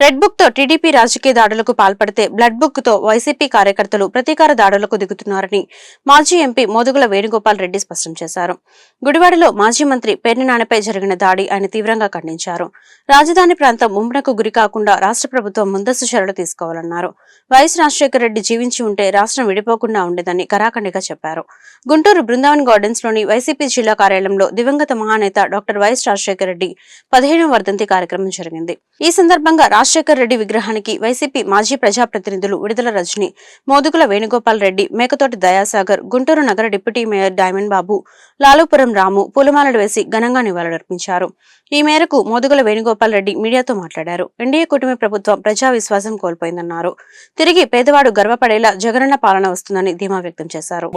Red బుక్తో TDP రాజకీయ దాడులకు పాల్పడితే బ్లడ్ బుక్తో వైసీపీ కార్యకర్తలు ప్రతీకార దాడులకు దిగుతున్నారని మాజీ ఎంపీ మోదుగుల వేణుగోపాల్ రెడ్డి స్పష్టం చేశారు. గుడివాడలో మాజీ మంత్రి పేర్ని జరిగిన దాడి ఆయన తీవ్రంగా ఖండించారు. రాజధాని ప్రాంతం ముంపునకు గురి కాకుండా రాష్ట్ర ప్రభుత్వం ముందస్తు చర్యలు తీసుకోవాలన్నారు. వైఎస్ రాజశేఖర రెడ్డి జీవించి ఉంటే రాష్ట్రం విడిపోకుండా ఉండేదని కరాఖండిగా చెప్పారు. గుంటూరు బృందావన్ గార్డెన్స్లోని వైసీపీ జిల్లా కార్యాలయంలో దివంగత మహానేత డాక్టర్ వైఎస్ రాజశేఖర రెడ్డి పదిహేనవ వర్ధంతి కార్యక్రమం జరిగింది. ఈ సందర్భంగా రాజశేఖర్ రెడ్డి విగ్రహానికి వైసీపీ మాజీ ప్రజాప్రతినిధులు విడుదల రజని మోదుగుల వేణుగోపాల్ రెడ్డి మేకతోటి దయాసాగర్ గుంటూరు నగర deputy mayor diamond Babu Lalupuram Ramu పూలమాలలు వేసి ఘనంగా నివాళులర్పించారు. ఈ మేరకు మోదుగుల వేణుగోపాల్ రెడ్డి మీడియాతో మాట్లాడారు. ఎన్డీఏ కూటమి ప్రభుత్వం ప్రజా విశ్వాసం కోల్పోయిందన్నారు. తిరిగి పేదవాడు గర్వపడేలా జగనన్న పాలన వస్తుందని ధీమా వ్యక్తం చేశారు.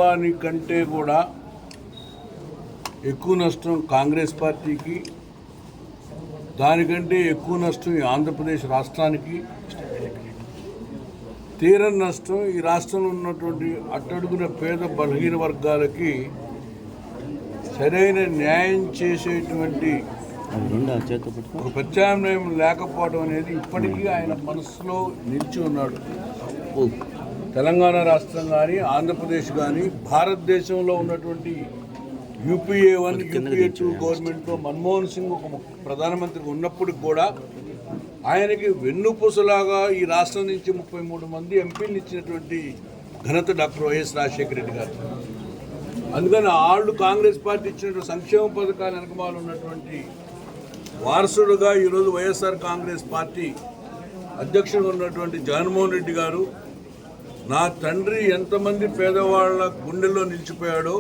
ఎక్కువ నష్టం కాంగ్రెస్ పార్టీకి దానికంటే ఎక్కువ నష్టం ఈ ఆంధ్రప్రదేశ్ రాష్ట్రానికి తీరని నష్టం ఈ రాష్ట్రంలో ఉన్నటువంటి అట్టడుగున పేద బలహీన వర్గాలకి సరైన న్యాయం చేసేటువంటి ఒక ప్రత్యామ్నాయం లేకపోవడం అనేది ఇప్పటికీ ఆయన మనసులో నిలిచి ఉన్నాడు. తెలంగాణ రాష్ట్రం కానీ ఆంధ్రప్రదేశ్ కానీ భారతదేశంలో ఉన్నటువంటి యూపీఏ వన్ యూపీఏ టూ గవర్నమెంట్లో మన్మోహన్ సింగ్ ఒక ప్రధానమంత్రి ఉన్నప్పుడు కూడా ఆయనకి వెన్నుపూసలాగా ఈ రాష్ట్రం నుంచి ముప్పై మూడు మంది ఎంపీలు ఇచ్చినటువంటి ఘనత డాక్టర్ వైఎస్ రాజశేఖర రెడ్డి గారు. అందుకని ఆళ్ళు కాంగ్రెస్ పార్టీ ఇచ్చినటువంటి సంక్షేమ పథకాల వెనకమాల ఉన్నటువంటి వారసుడుగా ఈరోజు వైఎస్ఆర్ కాంగ్రెస్ పార్టీ అధ్యక్షుడు ఉన్నటువంటి జగన్మోహన్ రెడ్డి గారు నా తండ్రి ఎంతమంది పేదవాళ్ళ గుండెల్లో నిలిచిపోయాడో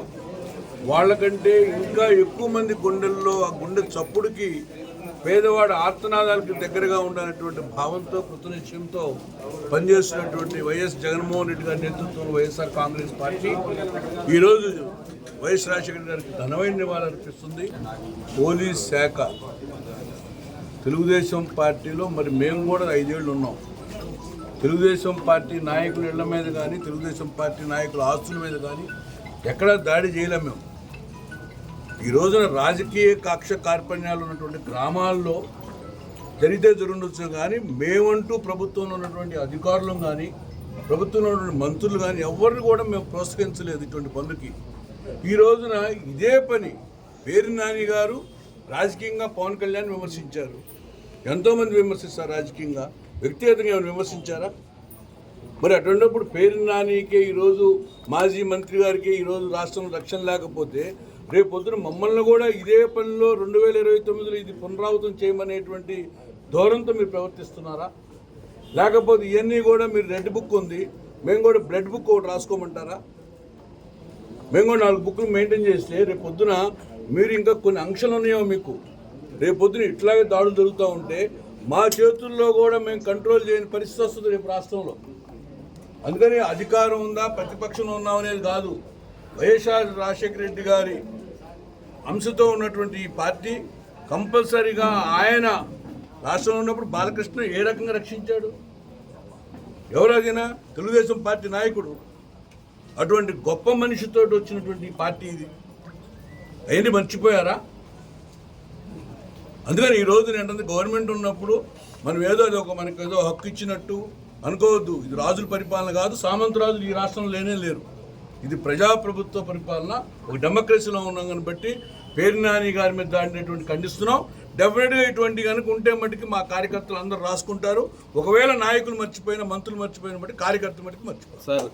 వాళ్ళకంటే ఇంకా ఎక్కువ మంది గుండెల్లో ఆ గుండె చప్పుడుకి పేదవాడు ఆర్తనాదాలకు దగ్గరగా ఉండాలనేటువంటి భావంతో కృతనిశ్చయంతో పనిచేస్తున్నటువంటి వైఎస్ జగన్మోహన్ రెడ్డి గారి నేతృత్వంలో వైఎస్ఆర్ కాంగ్రెస్ పార్టీ ఈరోజు వైఎస్ రాజశేఖర గారికి ఘనమైన నివాళులర్పిస్తుంది పోలీస్ శాఖ. తెలుగుదేశం పార్టీలో మరి మేము కూడా ఐదేళ్ళు ఉన్నాం. తెలుగుదేశం పార్టీ నాయకుల ఇళ్ళ మీద కానీ తెలుగుదేశం పార్టీ నాయకుల ఆస్తుల మీద కానీ ఎక్కడా దాడి చేయలేము మేము. ఈ రోజున రాజకీయ కాక్ష కార్పణ్యాలు ఉన్నటువంటి గ్రామాల్లో జరిగితే జరుగుండొచ్చు కానీ మేమంటూ ప్రభుత్వంలో ఉన్నటువంటి అధికారులు కానీ ప్రభుత్వంలో ఉన్నటువంటి మంత్రులు కానీ ఎవరిని కూడా మేము ప్రోత్సహించలేదు ఇటువంటి పనులకి. ఈ రోజున ఇదే పని పేరు నాని గారు రాజకీయంగా పవన్ కళ్యాణ్ విమర్శించారు. ఎంతోమంది విమర్శిస్తారు రాజకీయంగా? వ్యక్తిగతంగా ఏమైనా విమర్శించారా? మరి అటువంటిప్పుడు పేరు నానికే ఈరోజు మాజీ మంత్రి గారికి ఈరోజు రాష్ట్రంలో రక్షణ లేకపోతే రేపు పొద్దున మమ్మల్ని కూడా ఇదే పనిలో రెండు వేల ఇరవై తొమ్మిదిలో ఇది పునరావృతం చేయమనేటువంటి ధోరణితో మీరు ప్రవర్తిస్తున్నారా? లేకపోతే ఇవన్నీ కూడా మీరు రెడ్ బుక్ ఉంది మేము కూడా బ్లడ్ బుక్ ఒకటి రాసుకోమంటారా? మేము కూడా నాలుగు బుక్లు మెయింటైన్ చేస్తే రేపు పొద్దున మీరు ఇంకా కొన్ని అంశాలు ఉన్నాయో మీకు. రేపు పొద్దున ఇట్లాగే దాడులు జరుగుతూ ఉంటే మా చేతుల్లో కూడా మేము కంట్రోల్ చేయని పరిస్థితి వస్తుంది రేపు రాష్ట్రంలో. అందుకని అధికారం ఉందా ప్రతిపక్షంలో ఉన్నాం అనేది కాదు. వైఎస్ఆర్ రాజశేఖర రెడ్డి గారి అంశతో ఉన్నటువంటి ఈ పార్టీ కంపల్సరీగా ఆయన రాష్ట్రంలో ఉన్నప్పుడు బాలకృష్ణ ఏ రకంగా రక్షించాడు? ఎవరైనా తెలుగుదేశం పార్టీ నాయకుడు. అటువంటి గొప్ప మనిషితో వచ్చినటువంటి ఈ పార్టీ ఇది. అయింది మర్చిపోయారా? అందుకని ఈ రోజు ఏంటంటే గవర్నమెంట్ ఉన్నప్పుడు మనం ఏదో అది ఒక మనకి ఏదో హక్కు ఇచ్చినట్టు అనుకోవద్దు. ఇది రాజుల పరిపాలన కాదు సామంత రాజులు ఈ రాష్ట్రంలో లేనే లేరు. ఇది ప్రజాప్రభుత్వ పరిపాలన. ఒక డెమోక్రసీలో ఉన్నాం బట్టి పేరు నాని గారి మీద దాడినటువంటి ఖండిస్తున్నాం. డెఫినెట్గా ఇటువంటి కనుక ఉంటే మటుకి మా కార్యకర్తలు అందరూ రాసుకుంటారు. ఒకవేళ నాయకులు మర్చిపోయిన మంత్రులు మర్చిపోయిన బట్టి కార్యకర్తలు మటుకు మర్చిపోతారు.